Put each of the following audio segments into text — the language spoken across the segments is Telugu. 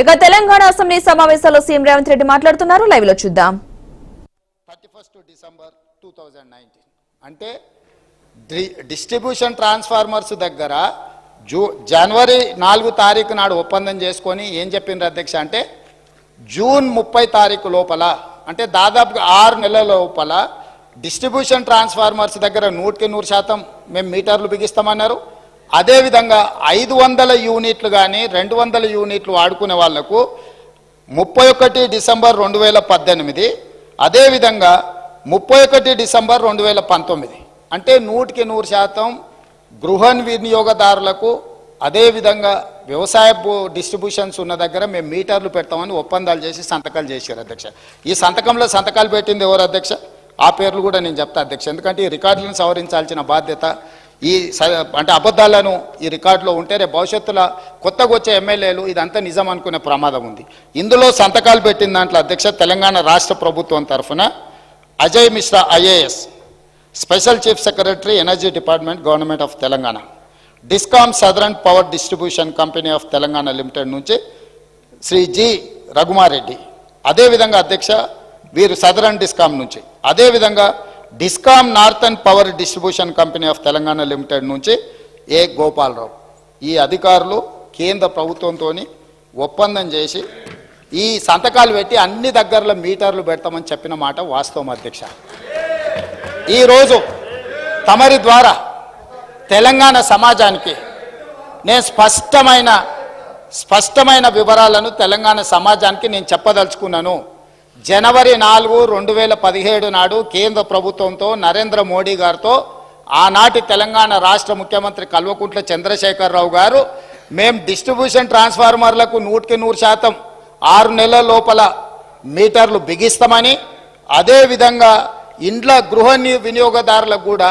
ఇక తెలంగాణ అసెంబ్లీ సమావేశాల్లో సీఎం రేవంత్ రెడ్డి మాట్లాడుతున్నారు. లైవ్లో చూద్దాం. Thirty first December two thousand అంటే డి- డిస్ట్రిబ్యూషన్ ట్రాన్స్ఫార్మర్స్ దగ్గర జూ జనవరి నాలుగు తారీఖు నాడు ఒప్పందం చేసుకొని ఏం చెప్పిండ్రు అధ్యక్ష అంటే జూన్ ముప్పై తారీఖు లోపల అంటే దాదాపుగా ఆరు నెలల లోపల డిస్ట్రిబ్యూషన్ ట్రాన్స్ఫార్మర్స్ దగ్గర నూటికి నూరు శాతం మేము మీటర్లు బిగిస్తామన్నారు. అదేవిధంగా ఐదు వందల యూనిట్లు కానీ రెండు వందల యూనిట్లు వాడుకునే వాళ్ళకు ముప్పై ఒకటి డిసెంబర్ రెండు వేల పద్దెనిమిది అదేవిధంగా ముప్పై ఒకటి డిసెంబర్ రెండు వేల పంతొమ్మిది. అంటే నూటికి నూరు శాతం గృహ వినియోగదారులకు అదేవిధంగా వ్యవసాయ డిస్ట్రిబ్యూషన్స్ ఉన్న దగ్గర మేము మీటర్లు పెడతామని ఒప్పందాలు చేసి సంతకాలు చేశారు అధ్యక్ష. ఈ సంతకంలో సంతకాలు పెట్టింది ఎవరు అధ్యక్ష? ఆ పేర్లు కూడా నేను చెప్తా అధ్యక్ష. ఎందుకంటే ఈ రికార్డులను సవరించాల్సిన బాధ్యత ఈ స- అంటే అబద్ధాలను ఈ రికార్డులో ఉంటే రేపు భవిష్యత్తులో కొత్తగా వచ్చే ఎమ్మెల్యేలు ఇదంతా నిజం అనుకునే ప్రమాదం ఉంది. ఇందులో సంతకాలు పెట్టిన దాంట్లో అధ్యక్ష తెలంగాణ రాష్ట్ర ప్రభుత్వం తరఫున Ajay Mishra IAS special chief secretary energy department government of Telangana discom southern power distribution company of Telangana limited నుంచి శ్రీ జి రఘుమారెడ్డి అదేవిధంగా అధ్యక్ష వీరు సదరన్ డిస్కామ్ నుంచి అదేవిధంగా discom northern power distribution company of Telangana limited నుంచి ఏ గోపాలరావు. ఈ అధికారులు కేంద్ర ప్రభుత్వంతో ఒప్పందం చేసి ఈ సంతకాలు పెట్టి అన్ని దగ్గరలో మీటర్లు పెడతామని చెప్పిన మాట వాస్తవం అధ్యక్ష. ఈరోజు తమరి ద్వారా తెలంగాణ సమాజానికి నేను స్పష్టమైన స్పష్టమైన వివరాలను తెలంగాణ సమాజానికి నేను చెప్పదలుచుకున్నాను. జనవరి నాలుగు రెండు వేల పదిహేడు నాడు కేంద్ర ప్రభుత్వంతో నరేంద్ర మోడీ గారితో ఆనాటి తెలంగాణ రాష్ట్ర ముఖ్యమంత్రి కల్వకుంట్ల చంద్రశేఖరరావు గారు మేం డిస్ట్రిబ్యూషన్ ట్రాన్స్ఫార్మర్లకు నూటికి నూరు శాతం ఆరు నెలల లోపల మీటర్లు బిగిస్తామని అదేవిధంగా ఇండ్ల గృహ ని- వినియోగదారులకు కూడా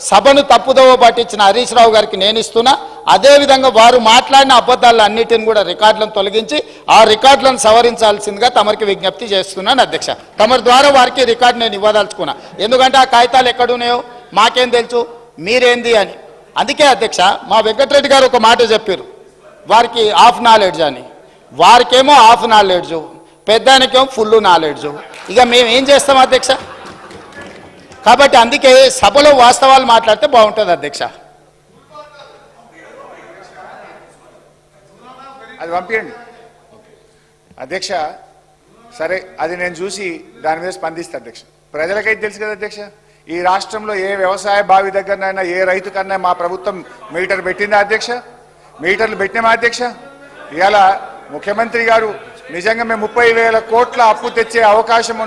సభను తప్పుదోవ పట్టించిన హరీష్ రావు గారికి నేను ఇస్తున్నా. అదేవిధంగా వారు మాట్లాడిన అబద్ధాలు అన్నిటిని కూడా రికార్డులను తొలగించి ఆ రికార్డులను సవరించాల్సిందిగా తమరికి విజ్ఞప్తి చేస్తున్నాను అధ్యక్ష. తమరి ద్వారా వారికి రికార్డు నేను ఇవ్వదలుచుకున్నా. ఎందుకంటే ఆ కాగితాలు ఎక్కడున్నాయో మాకేం తెలుసు? మీరేంది అని. అందుకే అధ్యక్ష మా వెంకటరెడ్డి గారు ఒక మాట చెప్పారు. వారికి హాఫ్ నాలెడ్జ్ అని. వారికేమో హాఫ్ నాలెడ్జ్. పెద్దానికేమో ఫుల్ నాలెడ్జ్. ఇక మేము ఏం చేస్తాం అధ్యక్ష? కాబట్టి అందుకే సభలో వాస్తవాలు మాట్లాడితే బాగుంటుంది అధ్యక్ష. అది పంపించండి అధ్యక్ష సరే అది నేను చూసి దాని మీద స్పందిస్తా అధ్యక్ష. ప్రజలకైతే తెలుసు కదా అధ్యక్ష ఈ రాష్ట్రంలో ఏ వ్యవసాయ బావి దగ్గరనైనా ఏ రైతు కన్నా మా ప్రభుత్వం మీటర్ పెట్టిందా అధ్యక్ష? మీటర్లు పెట్టినామా అధ్యక్ష? ఇవాళ ముఖ్యమంత్రి గారు నిజంగా మేము ముప్పై వేల కోట్ల అప్పు తెచ్చే అవకాశం